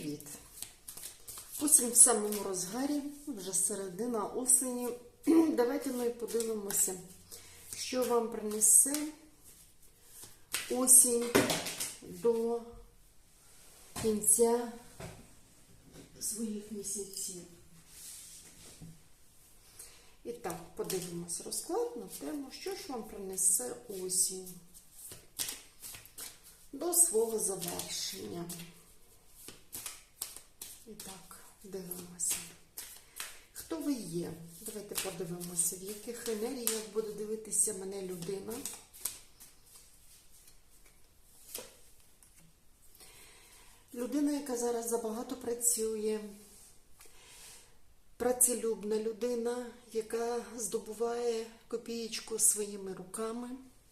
Привіт! Осінь в самому розгарі, вже середина осені. Давайте ми подивимося, що вам принесе осінь до кінця своїх місяців. І так, подивимось розклад на тему, що ж вам принесе осінь до свого завершення. І так, дивимося. Хто ви є? Давайте подивимося, в яких енергіях буде дивитися мене людина. Людина, яка зараз забагато працює, працелюбна людина, яка здобуває копієчку своїми руками,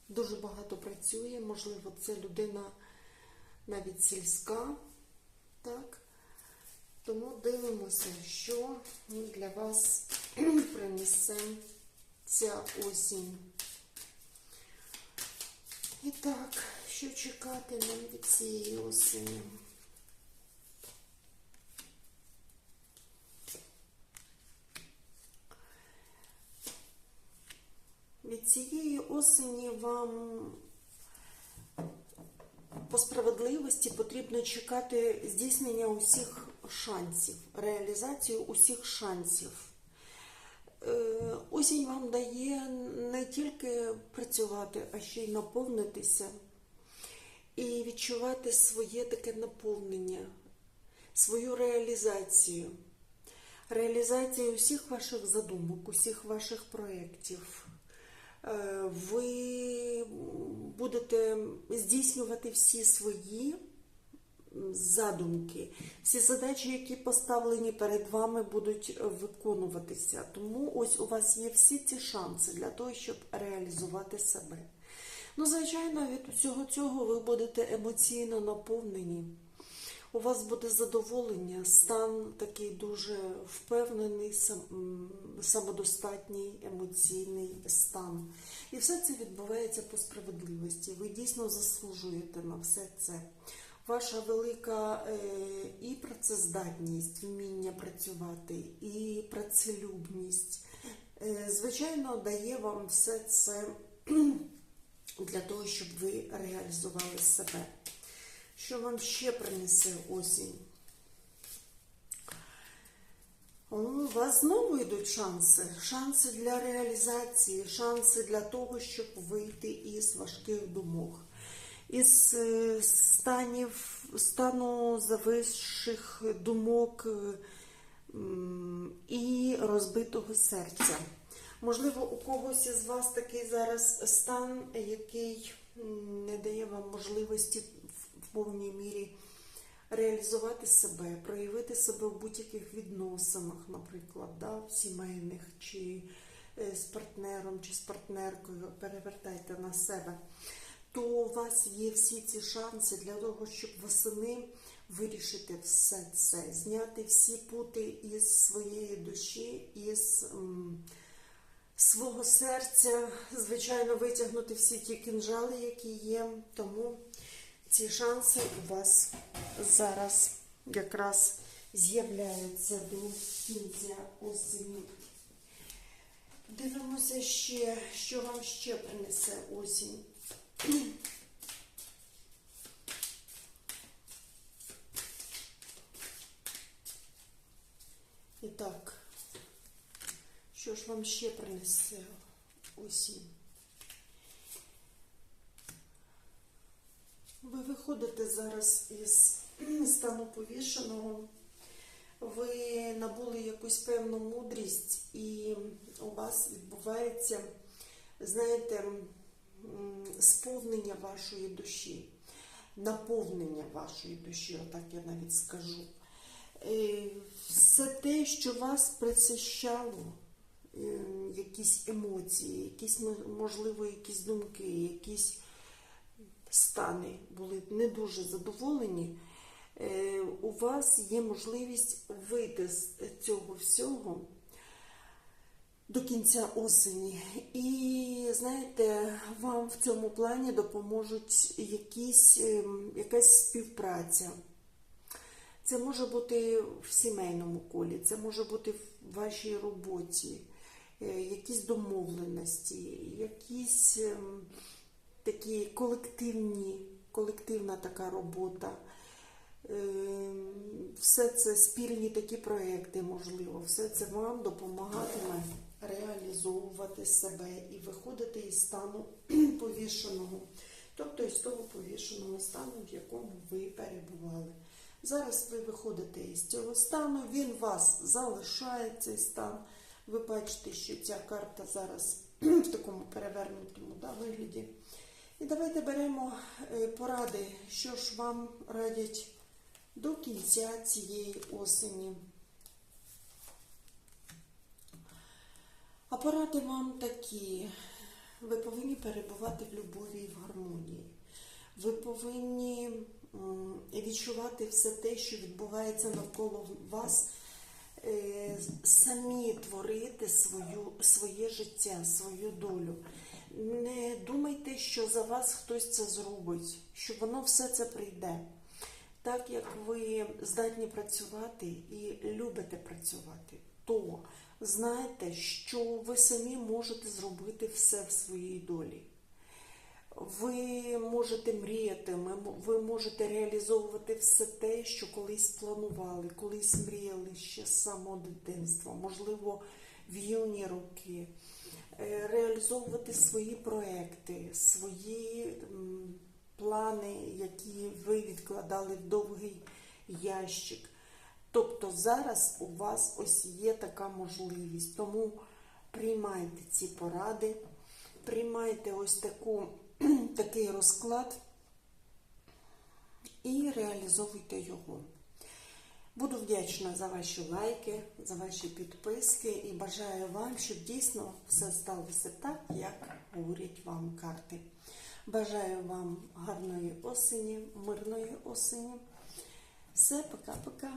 дуже багато працює, можливо, це людина навіть сільська, так? Тому дивимося, що для вас принесе ця осінь. І так, що чекати нам від цієї осені? Від цієї осені вам по справедливості потрібно чекати здійснення усіх шансів, реалізацію усіх шансів. Е, Осінь вам дає не тільки працювати, а ще й наповнитися і відчувати своє таке наповнення, свою реалізацію, реалізацію усіх ваших задумок, усіх ваших проєктів. Е, Ви будете здійснювати всі свої задумки, всі задачі, які поставлені перед вами, будуть виконуватися. Тому ось у вас є всі ці шанси для того, щоб реалізувати себе. Ну, звичайно, від усього цього ви будете емоційно наповнені. У вас буде задоволення, стан такий дуже впевнений, сам- самодостатній емоційний стан. І все це відбувається по справедливості. Ви дійсно заслужуєте на все це. Ваша велика е, і працездатність, вміння працювати, і працелюбність, е, звичайно, дає вам все це для того, щоб ви реалізували себе. Що вам ще принесе осінь? У вас знову йдуть шанси. Шанси для реалізації, шанси для того, щоб вийти із важких думок, із е, станів, стану зависших думок е, і розбитого серця. Можливо, у когось із вас такий зараз стан, який не дає вам можливості в- повній мірі реалізувати себе, проявити себе в будь-яких відносинах, наприклад, да, сімейних чи е, з партнером, чи з партнеркою, перевертайте на себе, то у вас є всі ці шанси для того, щоб восени вирішити все це, зняти всі пути із своєї душі, із м, свого серця, звичайно, витягнути всі ті кінжали, які є. Тому ці шанси у вас зараз якраз з'являються до кінця осені. Дивимося ще, що вам ще принесе осінь. І так, що ж вам ще принесе осінь? Ви виходите зараз із стану повішеного, ви набули якусь певну мудрість, і у вас відбувається, знаєте, сповнення вашої душі, наповнення вашої душі, отак я навіть скажу. Е, Все те, що вас присищало, е, якісь емоції, якісь, можливо, якісь думки, якісь стани були не дуже задоволені, е, у вас є можливість вийти з цього всього до кінця осені. І знаєте, вам в цьому плані допоможуть якісь, ем, якась співпраця. Це може бути в сімейному колі, це може бути в вашій роботі, е, якісь домовленості, якісь ем, такі колективні, колективна така робота. Ем, Все це спільні такі проекти, можливо, все це вам допомагатиме реалізовувати себе і виходити із стану повішеного, тобто із того повішеного стану, в якому ви перебували. Зараз ви виходите із цього стану, він вас залишає цей стан. Ви бачите, що ця карта зараз в такому перевернутому да, вигляді. І давайте беремо е, поради, що ж вам радять до кінця цієї осені. А поради вам такі. Ви повинні перебувати в любові і в гармонії. Ви повинні відчувати все те, що відбувається навколо вас, е, самі творити свою, своє життя, свою долю. Не думайте, що за вас хтось це зробить, що воно все це прийде. Так як ви здатні працювати і любите працювати, то знайте, що ви самі можете зробити все в своїй долі. Ви можете мріяти, ви можете реалізовувати все те, що колись планували, колись мріяли ще з самого дитинства, можливо, в юні роки. Е, Реалізовувати свої проекти, свої плани, які ви відкладали в довгий ящик. Тобто зараз у вас ось є така можливість. Тому приймайте ці поради, приймайте ось таку, такий розклад і реалізовуйте його. Буду вдячна за ваші лайки, за ваші підписки і бажаю вам, щоб дійсно все сталося так, як говорять вам карти. Бажаю вам гарної осені, мирної осені. Все, пока-пока.